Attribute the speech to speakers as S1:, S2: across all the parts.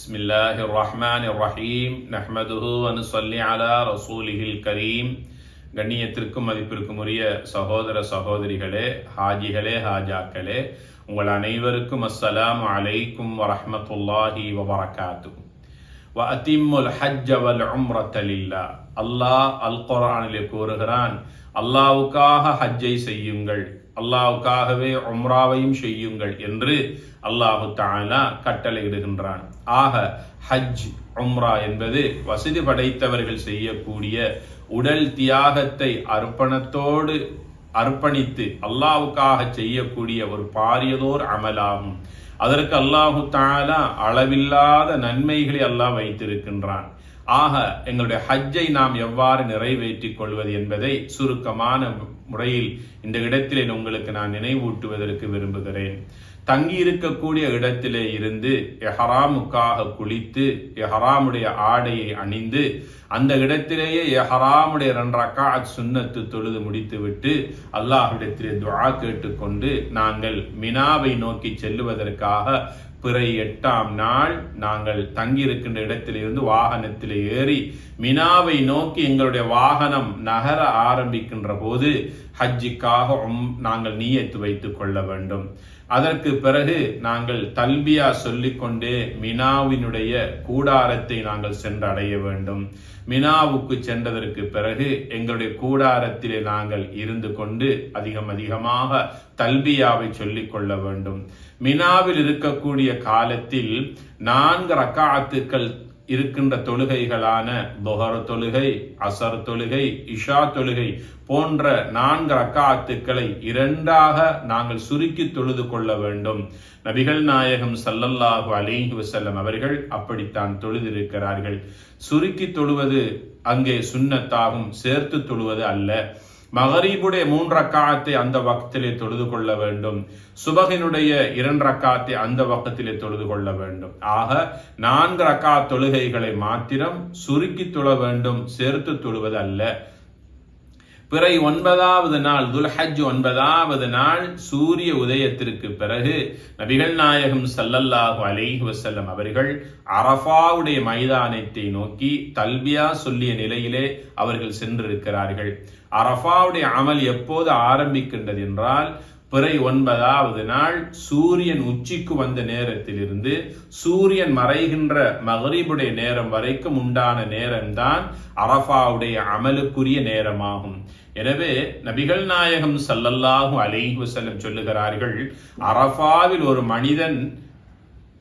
S1: بسم الله الرحمن الرحيم نحمده ونصلي على رسوله الكريم கண்ணியத்திற்கும் மதிப்பிற்கும் உரிய சகோதர சகோதரிகளே ஹாஜிகளே ஹாஜாக்களே உங்கள் அனைவருக்கும் அஸ்ஸலாமு அலைக்கும் வரஹ்மத்துல்லாஹி வபரகாத்து வ அதிம்முல் ஹஜ்ஜ வல் உம்ரத லில்லா அல்லாஹ் அல் குர்ஆனிலே கூறுகிறான் அல்லாஹ்வுக்காக ஹஜ்ஜை செய்யுங்கள் அல்லாஹ்வுக்காகவே உம்ராவையும் செய்யுங்கள் என்று அல்லாஹு தாலா கட்டளையிடுகின்றான் ஆக ஹஜ் உம்ரா என்பது வசதி படைத்தவர்கள் செய்யக்கூடிய உடல் தியாகத்தை அர்ப்பணத்தோடு அர்ப்பணித்து அல்லாவுக்காக செய்யக்கூடிய ஒரு பாரியதோர் அமலாகும். அதற்கு அல்லாஹு தாலா அளவில்லாத நன்மைகளை அல்லாஹ் வைத்திருக்கின்றான். ஆக எங்களுடைய ஹஜ்ஜை நாம் எவ்வாறு நிறைவேற்றிக் கொள்வது என்பதை சுருக்கமான முறையில் இந்த இடத்திலே உங்களுக்கு நான் நினைவூட்டுவதற்கு விரும்புகிறேன். தங்கி இருக்கக்கூடிய இடத்திலே இருந்து எஹராமுக்காக குளித்து எஹராமுடைய ஆடையை அணிந்து அந்த இடத்திலேயே எஹராமுடைய ரக்காத் சுண்ணத்து தொழுது முடித்துவிட்டு அல்லாஹ்விடத்திலே துவா கேட்டுக்கொண்டு நாங்கள் மினாவை நோக்கி செல்லுவதற்காக பிறை எட்டாம் நாள் நாங்கள் தங்கியிருக்கின்ற இடத்திலிருந்து வாகனத்தில் ஏறி மினாவை நோக்கி எங்களுடைய வாகனம் நகர ஆரம்பிக்கின்ற போது ஹஜ்ஜிக்காக நாங்கள் நீயத்து வைத்துக் கொள்ள வேண்டும். அதற்கு பிறகு நாங்கள் தல்பியா சொல்லிக்கொண்டே மினாவினுடைய கூடாரத்தை நாங்கள் சென்றடைய வேண்டும். மினாவுக்கு சென்றதற்கு பிறகு எங்களுடைய கூடாரத்திலே நாங்கள் இருந்து கொண்டு அதிகம் அதிகமாக தல்பியாவை சொல்லிக் கொள்ள வேண்டும். மினாவில் இருக்கக்கூடிய காலத்தில் நான்கு ரக்காத்துக்கள் இருக்கின்ற தொழுகைகளான தொஹர் தொழுகை அசர் தொழுகை இஷா தொழுகை போன்ற நான்கு ரக்காத்துக்களை இரண்டாக நாங்கள் சுருக்கி தொழுது கொள்ள வேண்டும். நபிகள் நாயகம் சல்லல்லாஹு அலிஹி வசல்லம் அவர்கள் அப்படித்தான் தொழுதிருக்கிறார்கள். சுருக்கி தொழுவது அங்கே சுண்ணத்தாகும் சேர்த்து தொழுவது அல்ல. மகரீபுடைய மூன்று ரக்காத்தை அந்த வக்கத்திலே தொழுது கொள்ள வேண்டும். சுபகினுடைய இரண்டு ரக்காத்தை அந்த வக்கத்திலே தொழுது கொள்ள வேண்டும். ஆக நான்கு ரக்கா தொழுகைகளை மாத்திரம் சுருக்கி தொழ வேண்டும் சேர்த்து தொழுவது அல்ல பிறை ஒன்பதாவது நாள் துல்ஹஜ் ஒன்பதாவது நாள் சூரிய உதயத்திற்கு பிறகு நபிகள் நாயகம் சல்லல்லாஹு அலைஹி வசல்லம் அவர்கள் அரஃபாவுடைய மைதானத்தை நோக்கி தல்பியா சொல்லிய நிலையிலே அவர்கள் சென்றிருக்கிறார்கள். அரஃபாவுடைய அமல் எப்போது ஆரம்பிக்கின்றது என்றால் பிறை ஒன்பதாவது நாள் சூரியன் உச்சிக்கு வந்த நேரத்திலிருந்து சூரியன் மறைகின்ற மகரீபுடைய நேரம் வரைக்கும் உண்டான நேரம்தான் அரஃபாவுடைய அமலுக்குரிய நேரமாகும். எனவே நபிகள் நாயகம் சல்லல்லாஹு அலைஹு செல்லம் சொல்லுகிறார்கள் அரஃபாவில் ஒரு மனிதன்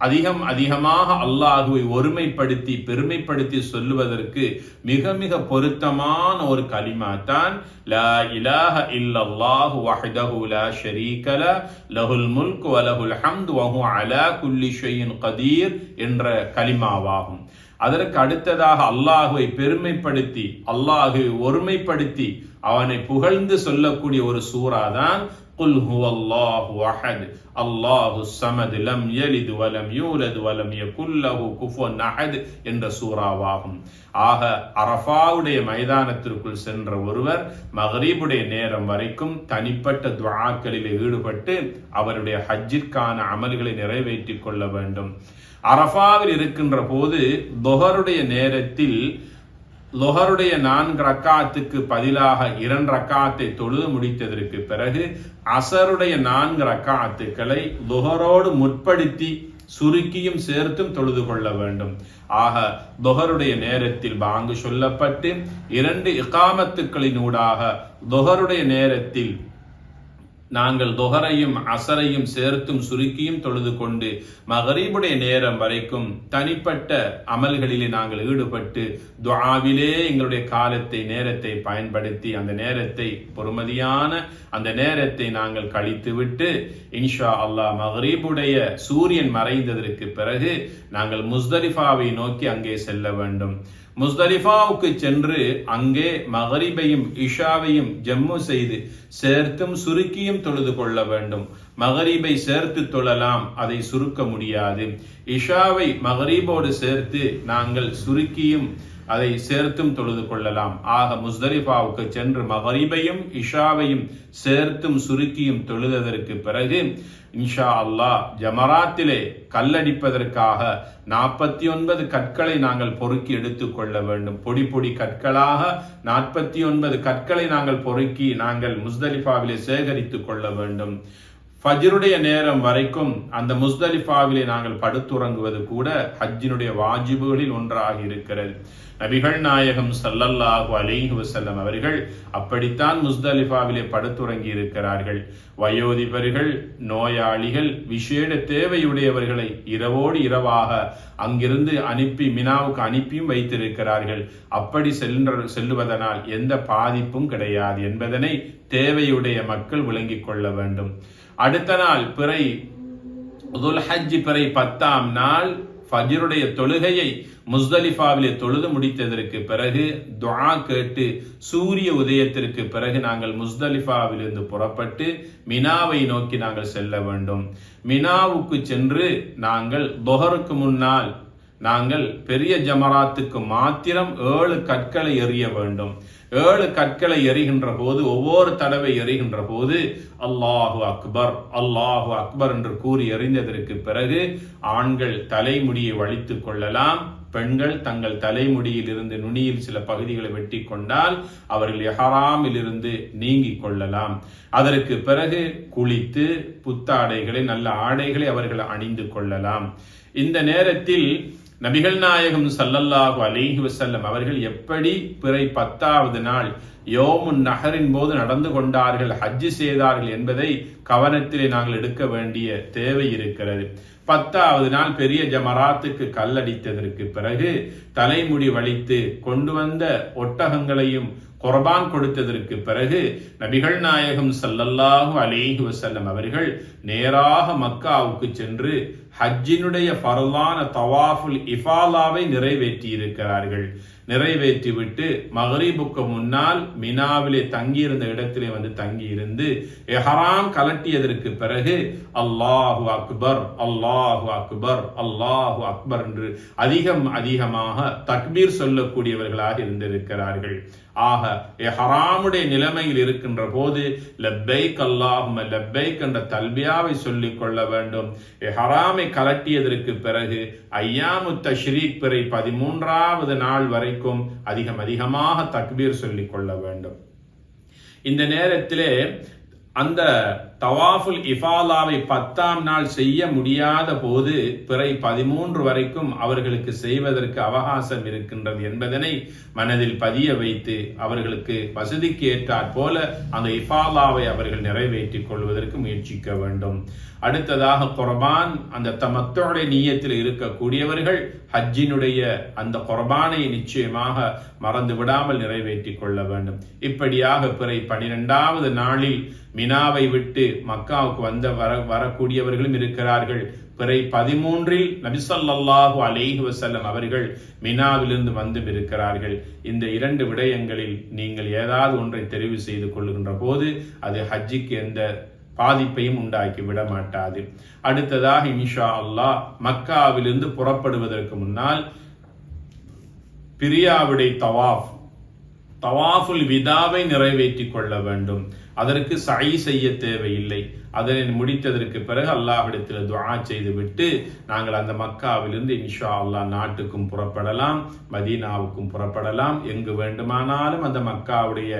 S1: அதிகம் அதிகமாக அல்லாஹுவை ஒருமைப்படுத்தி பெருமைப்படுத்தி சொல்லுவதற்கு மிக மிக பொருத்தமான ஒரு கலிமா தான் லா இலாஹ இல்லல்லாஹு வஹ்தஹு லா ஷரீக ல லஹுல் முல்க் வ லஹுல் ஹம்து வஹு அலா குல்லி கதீர் என்ற கலிமாவாகும் அதற்கு அடுத்ததாக அல்லாஹுவை பெருமைப்படுத்தி அல்லாஹுவை ஒருமைப்படுத்தி அவனை புகழ்ந்து சொல்லக்கூடிய ஒரு சூறா தான் قل هو الله أحد الله الصمد لم يلد ولم வலம் ولم வலம் له كفوا أحد என்ற சூறாவாகும். ஆக அரஃபாவுடைய மைதானத்திற்குள் சென்ற ஒருவர் மகரீபுடைய நேரம் வரைக்கும் தனிப்பட்ட துவாக்களில் ஈடுபட்டு அவருடைய ஹஜ்ஜிற்கான அமல்களை நிறைவேற்றிக் கொள்ள வேண்டும். அரஃபாவில் இருக்கின்ற போது தொஹருடைய நேரத்தில் லொஹருடைய நான்கு ரக்காத்துக்கு பதிலாக இரண்டு ரக்காத்தை தொழுது முடித்ததற்கு பிறகு அசருடைய நான்கு ரக்காத்துக்களை லொஹரோடு முற்படுத்தி சுருக்கியும் சேர்த்தும் தொழுது கொள்ள வேண்டும். ஆக தொஹருடைய நேரத்தில் பாங்கு சொல்லப்பட்டு இரண்டு இகாமத்துக்களினூடாக தொஹருடைய நேரத்தில் நாங்கள் துகரையும் அசரையும் சேர்த்தும் சுருக்கியும் தொழுது கொண்டு மகரீபுடைய நேரம் வரைக்கும் தனிப்பட்ட அமல்களிலே நாங்கள் ஈடுபட்டு துவாவிலே எங்களுடைய காலத்தை நேரத்தை பயன்படுத்தி அந்த நேரத்தை பொறுமதியான அந்த நேரத்தை நாங்கள் கழித்துவிட்டு இன்ஷா அல்லாஹ் மகரீபுடைய சூரியன் மறைந்ததற்கு பிறகு நாங்கள் முஸ்தலிஃபாவை நோக்கி அங்கே செல்ல வேண்டும். முஸ்தலிஃபாவுக்கு சென்று அங்கே மகரிபையும் இஷாவையும் ஜம்மு செய்து சேர்த்தும் சுருக்கியும் தொழுது கொள்ள வேண்டும். மகரீபை சேர்த்து தொழலாம் அதை சுருக்க முடியாது. இஷாவை மகரீபோடு சேர்த்து நாங்கள் சுருக்கியும் அதை சேர்த்தும் தொழுது கொள்ளலாம். ஆக முஸ்தலிஃபாவுக்கு சென்று மகரிபையும் இஷாவையும் சேர்த்தும் சுருக்கியும் தொழுததற்கு பிறகு இன்ஷா அல்லாஹ் ஜமராத்திலே கல்லடிப்பதற்காக நாற்பத்தி ஒன்பது கற்களை நாங்கள் பொறுக்கி எடுத்துக்கொள்ள வேண்டும். பொடி பொடி கற்களாக நாற்பத்தி ஒன்பது கற்களை நாங்கள் பொறுக்கி நாங்கள் முஸ்தலிஃபாவிலே சேகரித்துக் கொள்ள வேண்டும். ஃபஜ்ருடைய நேரம் வரைக்கும் அந்த முஸ்தலிஃபாவிலே நாங்கள் படுத்துறங்குவது கூட ஹஜ்ஜினுடைய வாஜிபுகளில் ஒன்றாக இருக்கிறது. நபிகள் நாயகம் சல்லல்லாஹு அலைஹி வசல்லம் அவர்கள் அப்படித்தான் முஸ்தலிஃபாவிலே படுத்துறங்கி இருக்கிறார்கள். வயோதிபர்கள் நோயாளிகள் விசேட தேவையுடையவர்களை இரவோடு இரவாக அங்கிருந்து அனுப்பி மினாவுக்கு அனுப்பியும் வைத்திருக்கிறார்கள். அப்படி செல்ற செல்லுவதனால் எந்த பாதிப்பும் கிடையாது என்பதனை தேவையுடைய மக்கள் விளங்கிக் கொள்ள வேண்டும். அடுத்த நாள் பிறை ஹஜ் பிறை பத்தாம் நாள் ஃபஜருடைய தொழுகையை முஸ்தலிஃபாவிலே தொழுது முடித்ததற்கு பிறகு துவா கேட்டு சூரிய உதயத்திற்கு பிறகு நாங்கள் முஸ்தலிஃபாவிலிருந்து புறப்பட்டு மினாவை நோக்கி நாங்கள் செல்ல வேண்டும். மினாவுக்கு சென்று நாங்கள் தொஹருக்கு முன்னால் நாங்கள் பெரிய ஜமராத்துக்கு மாத்திரம் ஏழு கற்களை எறிய வேண்டும். ஏழு கற்களை எறிகின்ற போது ஒவ்வொரு தடவை எறிகின்ற போது அல்லாஹு அக்பர் அல்லாஹு அக்பர் என்று கூறி எறிந்ததற்கு பிறகு ஆண்கள் தலைமுடியை வலித்துக் கொள்ளலாம் பெண்கள் தங்கள் தலைமுடியில் இருந்து நுனியில் சில பகுதிகளை வெட்டி கொண்டால் அவர்கள் எஹராமில் இருந்து நீங்கிக் கொள்ளலாம். அதற்கு பிறகு குளித்து புத்தாடைகளை நல்ல ஆடைகளை அவர்கள் அணிந்து கொள்ளலாம். இந்த நேரத்தில் நபிகள் நாயகம் சல்லல்லாஹு அலேஹி வசல்லம் அவர்கள் எப்படி பிறை பத்தாவது நாள் யோமுன் நகரின் போது நடந்து கொண்டார்கள் ஹஜ்ஜு செய்தார்கள் என்பதை கவனத்திலே நாங்கள் எடுக்க வேண்டிய தேவை இருக்கிறது. பத்தாவது நாள் பெரிய ஜமராத்துக்கு கல்லடித்ததற்கு பிறகு தலைமுடி வலித்து கொண்டு வந்த ஒட்டகங்களையும் குர்பான் கொடுத்ததற்கு பிறகு நபிகள் நாயகம் சல்லல்லாஹு அலேஹி வசல்லம் அவர்கள் நேராக மக்காவுக்கு சென்று ஹஜ்ஜினுடைய பரலான தவாஃபுல் இஃபாலாவை நிறைவேற்றி இருக்கிறார்கள் நிறைவேற்றிவிட்டு மகரீபுக்கு முன்னால் மினாவிலே தங்கியிருந்த இடத்திலே வந்து தங்கியிருந்து எஹராம் கலட்டியதற்கு பிறகு அல்லாஹு அக்பர் அல்லாஹு அக்பர் அல்லாஹு அக்பர் என்று அதிகம் அதிகமாக தக்பீர் சொல்லக்கூடியவர்களாக இருந்திருக்கிறார்கள். ஆக எஹராமுடைய நிலைமையில் இருக்கின்ற போது லப்பைக் அல்லாஹும் லப்பைக் என்ற தல்பியாவை சொல்லிக் கொள்ள வேண்டும். எஹராமை ஹராமை கலட்டியதற்கு பிறகு ஐயாமுத்த தஷ்ரீக் பிறை பதிமூன்றாவது நாள் வரைக்கும் அதிகம் அதிகமாக தக்பீர் சொல்லிக் கொள்ள வேண்டும். இந்த நேரத்திலே அந்த தவாஃபுல் இஃபாலாவை பத்தாம் நாள் செய்ய முடியாத போது பிறை பதிமூன்று வரைக்கும் அவர்களுக்கு செய்வதற்கு அவகாசம் இருக்கின்றது என்பதனை மனதில் பதிய வைத்து அவர்களுக்கு வசதிக்கு ஏற்றாற் போல அந்த இஃபாலாவை அவர்கள் நிறைவேற்றிக் கொள்வதற்கு முயற்சிக்க வேண்டும். அடுத்ததாக குர்பான் அந்த தமத்தோடைய நீயத்தில் இருக்கக்கூடியவர்கள் ஹஜ்ஜினுடைய அந்த குர்பானை நிச்சயமாக மறந்து விடாமல் நிறைவேற்றிக் கொள்ள வேண்டும். இப்படியாக பிறை பனிரெண்டாவது நாளில் மினாவை விட்டு மக்காவுக்கு வந்த வர வரக்கூடியவர்களும் இருக்கிறார்கள். பிறை பதிமூன்றில் நபிசல்லாஹு அலைஹி வசல்லம் அவர்கள் மினாவிலிருந்து வந்தும் இருக்கிறார்கள். இந்த இரண்டு விடயங்களில் நீங்கள் ஏதாவது ஒன்றை தெரிவு செய்து கொள்ளுகின்ற போது அது ஹஜ்ஜிக்கு எந்த பாதிப்பையும் உண்டாக்கி விட மாட்டாது. அடுத்ததாக இன்ஷா அல்லாஹ் மக்காவிலிருந்து புறப்படுவதற்கு முன்னால் பிரியாவிடை தவாஃப் தவாஃபுல் விதாவை நிறைவேற்றிக் கொள்ள வேண்டும். அதற்கு சை செய்ய தேவையில்லை. அதனை முடித்ததற்கு பிறகு அல்லாஹிடத்தில் துவா செய்து விட்டு நாங்கள் அந்த மக்காவிலிருந்து இன்ஷா அல்லாஹ் நாட்டுக்கும் புறப்படலாம் மதீனாவுக்கும் புறப்படலாம். எங்கு வேண்டுமானாலும் அந்த மக்காவுடைய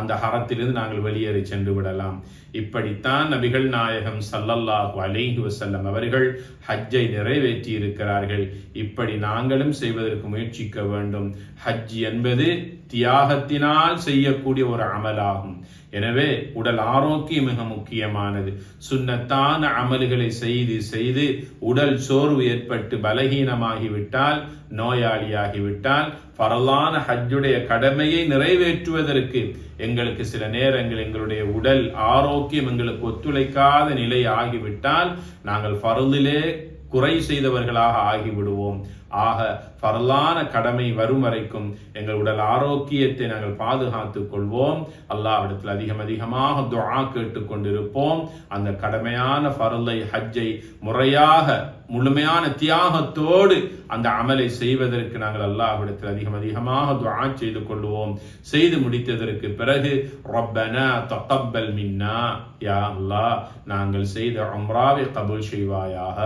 S1: அந்த ஹரத்திலிருந்து நாங்கள் வெளியேறி சென்று விடலாம். இப்படித்தான் நபிகள் நாயகம் சல்லல்லாஹு அலைஹி வசல்லம் அவர்கள் ஹஜ்ஜை நிறைவேற்றி இருக்கிறார்கள் இப்படி நாங்களும் செய்வதற்கு முயற்சிக்க வேண்டும். ஹஜ் என்பது தியாகத்தினால் செய்யக்கூடிய ஒரு அமலாகும். எனவே உடல் ஆரோக்கியம் மிக முக்கியமானது. சுண்ணத்தான அமல்களை செய்து செய்து உடல் சோர்வு ஏற்பட்டு பலகீனமாகிவிட்டால் நோயாளியாகிவிட்டால் பரலான ஹஜ்ஜுடைய கடமையை நிறைவேற்றுவதற்கு எங்களுக்கு சில நேரங்கள் எங்களுடைய உடல் ஆரோக்கியம் எங்களுக்கு ஒத்துழைக்காத நிலை ஆகிவிட்டால் நாங்கள் பருளிலே குறை செய்தவர்களாக ஆகிவிடுவோம். ஆக பரலான கடமை வரும் வரைக்கும் எங்கள் உடல் ஆரோக்கியத்தை நாங்கள் பாதுகாத்துக் கொள்வோம். அல்லாவிடத்தில் அதிகம் அதிகமாக துவா கேட்டுக்கொண்டிருப்போம் அந்த கடமையான பரலை ஹஜ்ஜை முறையாக முழுமையான தியாகத்தோடு அந்த அமலை செய்வதற்கு நாங்கள் அல்லாஹ்விடத்தில் அதிகம் அதிகமாக துவா செய்து கொள்வோம். செய்து முடித்ததற்கு பிறகு ரப்பனா தகப்பல் மின்னா யா அல்லாஹ் நாங்கள் செய்த உம்ராவை கபுல் செய்வாயாக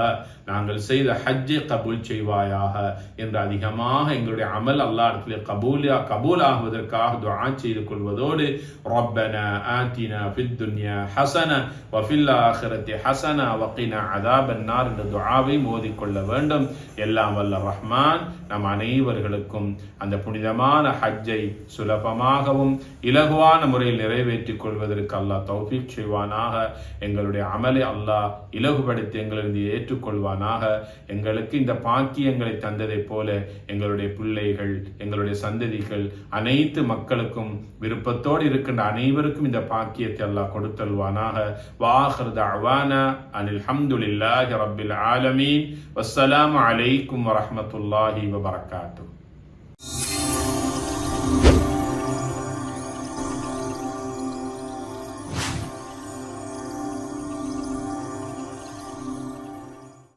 S1: நாங்கள் செய்த ஹஜ்ஜை கபுல் செய்வாயாக என்று அதிகமாக எங்களுடைய அமல் அல்லாஹ் இடத்துல கபூலா கபூல் ஆகுவதற்காக துவா செய்து கொள்வதோடு ரப்பன ஆத்தின ஃபித்துன்யா ஹசன வஃபில்லா ஆஹிரத்தி ஹசன வக்கின அதாபன்னார் என்ற துவாவை மோதிக்கொள்ள வேண்டும். எல்லாம் வல்ல ரஹ்மான் நம் அனைவர்களுக்கும் அந்த புனிதமான ஹஜ்ஜை சுலபமாகவும் இலகுவான முறையில் நிறைவேற்றிக் கொள்வதற்கு அல்லாஹ் தௌஃபீக் செய்வானாக. எங்களுடைய அமலை அல்லாஹ் இலகுபடுத்தி எங்களிருந்து ஏற்றுக்கொள்வானாக. எங்களுக்கு இந்த பாக்கியங்களை தந்ததைப் போல எங்களுடைய பிள்ளைகள் எங்களுடைய சந்ததிகள் அனைத்து மக்களுக்கும் விருப்பத்தோடு இருக்கின்ற அனைவருக்கும் இந்த பாக்கியத்தை அல்லாஹ் கொடுத்தல்வானாக வாஹர் தவானா அனில் ஹம்துலில்லாஹி ரப்பில் ஆலமீன். வஸ்ஸலாமு அலைக்கும் வரஹ்மத்துல்லாஹி வபரகாத்துஹு.